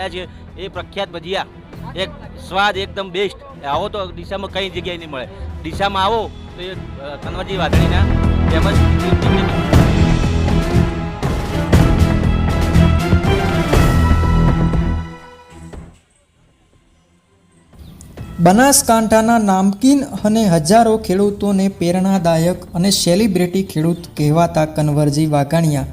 આવ્યા છે એ પ્રખ્યાત ભજીયા. એક સ્વાદ એકદમ બેસ્ટ આવો તો ડીસામાં કઈ જગ્યાએ નહીં મળે. ડીસામાં આવો તો એ અ, કન્વરજી તેમજ બનાસકાંઠાના નામકીન અને હજારો ખેડૂતોને પ્રેરણાદાયક અને સેલિબ્રિટી ખેડૂત કહેવાતા કન્વરજી વાઘાણીયા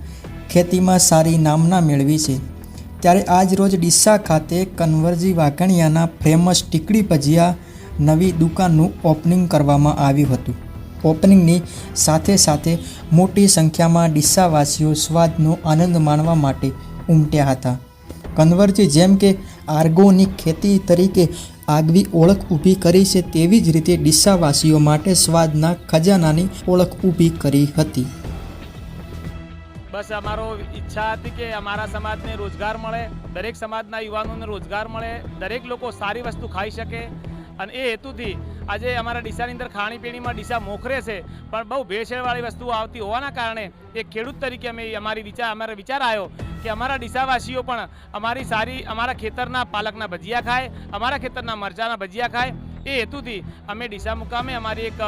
ખેતીમાં સારી નામના મેળવી છે. ત્યારે આજ રોજ ડીસા ખાતે કન્વરજી વાઘણિયાના ફેમસ ટીકડી ભજીયા નવી દુકાનનું ઓપનિંગ કરવામાં આવ્યું હતું. ઓપનિંગની સાથે સાથે મોટી સંખ્યામાં ડીસાવાસીઓ સ્વાદનો આનંદ માણવા માટે ઉમટ્યા હતા. કન્વરજી જેમ કે આર્ગોનિક ખેતી તરીકે આગવી ઓળખ ઊભી કરી છે, તેવી જ રીતે ડીસાવાસીઓ માટે સ્વાદના ખજાનાની ઓળખ ઊભી કરી હતી. બસ અમારો ઈચ્છા હતી કે અમારા સમાજને રોજગાર મળે, દરેક સમાજના યુવાનોને રોજગાર મળે, દરેક લોકો સારી વસ્તુ ખાઈ શકે. અને એ હેતુથી આજે અમારા ડીસાની અંદર ખાણીપીણીમાં ડીસા મોખરે છે, પણ બહુ ભેળસેળવાળી વસ્તુઓ આવતી હોવાના કારણે એક ખેડૂત તરીકે અમે અમારી વિચાર, અમારો વિચાર આવ્યો કે અમારા ડીસાવાસીઓ પણ અમારી સારી, અમારા ખેતરના પાલકના ભજીયા ખાય, અમારા ખેતરના મરચાના ભજીયા ખાય. એ હેતુથી અમે ડીસા મુકામે અમારી એક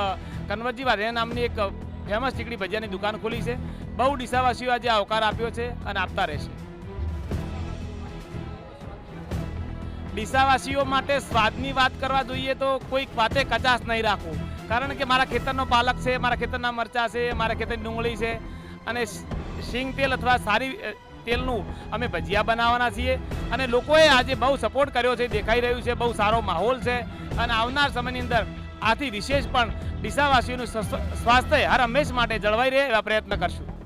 કનવરજી કન્વરજી નામની એક ફેમસ ટીકડી ભજીયાની દુકાન ખોલી છે. બહુ ડીસાવાસીઓ આજે આવકાર આપ્યો છે અને આપતા રહેશે. ડીસાવાસીઓ માટે સ્વાદની વાત કરવા જોઈએ તો કોઈક વાતે કચાશ નહીં રાખવું. કારણ કે મારા ખેતરનો પાલક છે, મારા ખેતરના મરચા છે, મારા ખેતરની ડુંગળી છે અને સિંગ તેલ અથવા સારી તેલનું અમે ભજીયા બનાવવાના છીએ અને લોકોએ આજે બહુ સપોર્ટ કર્યો છે, દેખાઈ રહ્યું છે, બહુ સારો માહોલ છે અને આવનાર સમયની અંદર આથી વિશેષ પણ ડીસાવાસીઓનું સ્વ- સ્વાસ્થ્ય હર હંમેશ માટે જળવાઈ રહે એવા પ્રયત્ન કરશું.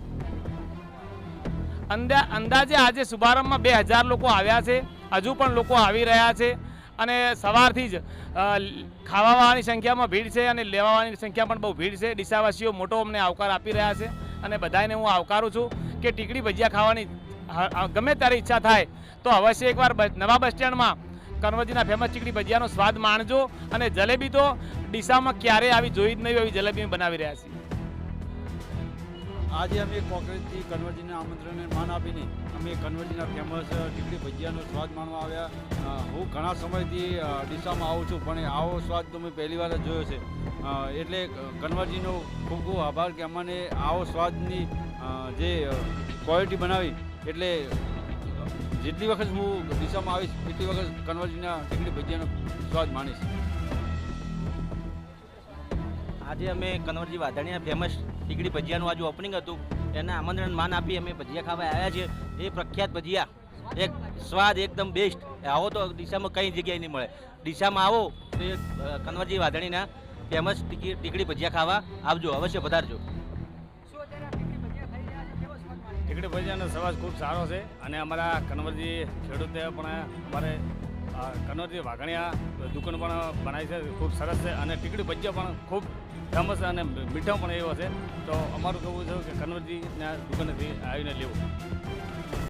અંદાજે આજે શુભારંભમાં બે હજાર લોકો આવ્યા છે. હજુ પણ લોકો આવી રહ્યા છે. અને સવારથી જ ખાવાની સંખ્યામાં ભીડ છે અને લેવાવાની સંખ્યા પણ બહુ ભીડ છે. ડીસાવાસીઓ મોટો અમને આવકાર આપી રહ્યા છે અને બધાને હું આવકારું છું કે ટીકડી ભજીયા ખાવાની ગમે ત્યારે ઈચ્છા થાય તો અવશ્ય એકવાર નવા બસ સ્ટેન્ડમાં કન્વરજીના ફેમસ ચીકડી ભજીયાનો સ્વાદ માણજો અને જલેબી તો ડીસામાં ક્યારેય આવી જોઈ જ નહીં આવી જલેબી બનાવી રહ્યા છીએ. આજે અમે કોંગ્રેસથી કન્વરજીના આમંત્રણને માન આપીને અમે કન્વરજીના ફેમસ ટીકડી ભજીયાનો સ્વાદ માણવા આવ્યા. હું ઘણા સમયથી ડીસામાં આવું છું, પણ આવો સ્વાદ તો મેં પહેલી વાર જ જોયો છે. એટલે કન્વરજીનો ખૂબ ખૂબ આભાર કે અમને આવો સ્વાદની જે ક્વોલિટી બનાવી. એટલે, જેટલી વખત હું ડીસામાં આવીશ, એટલી વખત કન્વરજીના ટીકડી ભજીયાનો સ્વાદ માણીશ. આજે અમે કન્વરજી વાઘાણીના ફેમસ ટીકડી ભજીયાનું આજે ઓપનિંગ હતું. એને આમંત્રણ માન આપી અમે ભજીયા ખાવા આવ્યા છીએ. એ પ્રખ્યાત ભજીયા. એક સ્વાદ એકદમ બેસ્ટ આવો તો ડીસામાં કઈ જગ્યાએ નહીં મળે. ડીસામાં આવો તો એ કનવરજી વાઘાણીના ફેમસ ટીકી ટીકડી ભજીયા ખાવા આવજો અવશ્ય પધારજો. ટીકડી ભજીયાનો સ્વાદ ખૂબ સારો છે અને અમારા કન્વરજી ખેડૂતે પણ અમારે અ, કન્વરજી વાઘણિયા દુકાન પણ બનાવી છે ખૂબ સરસ છે અને ટીકડી ભજીયા પણ ખૂબ ફેમસ છે અને મીઠા પણ એવો છે. તો અમારું કહેવું છે કે કન્વરજીના દુકાનેથી આવીને લેવું.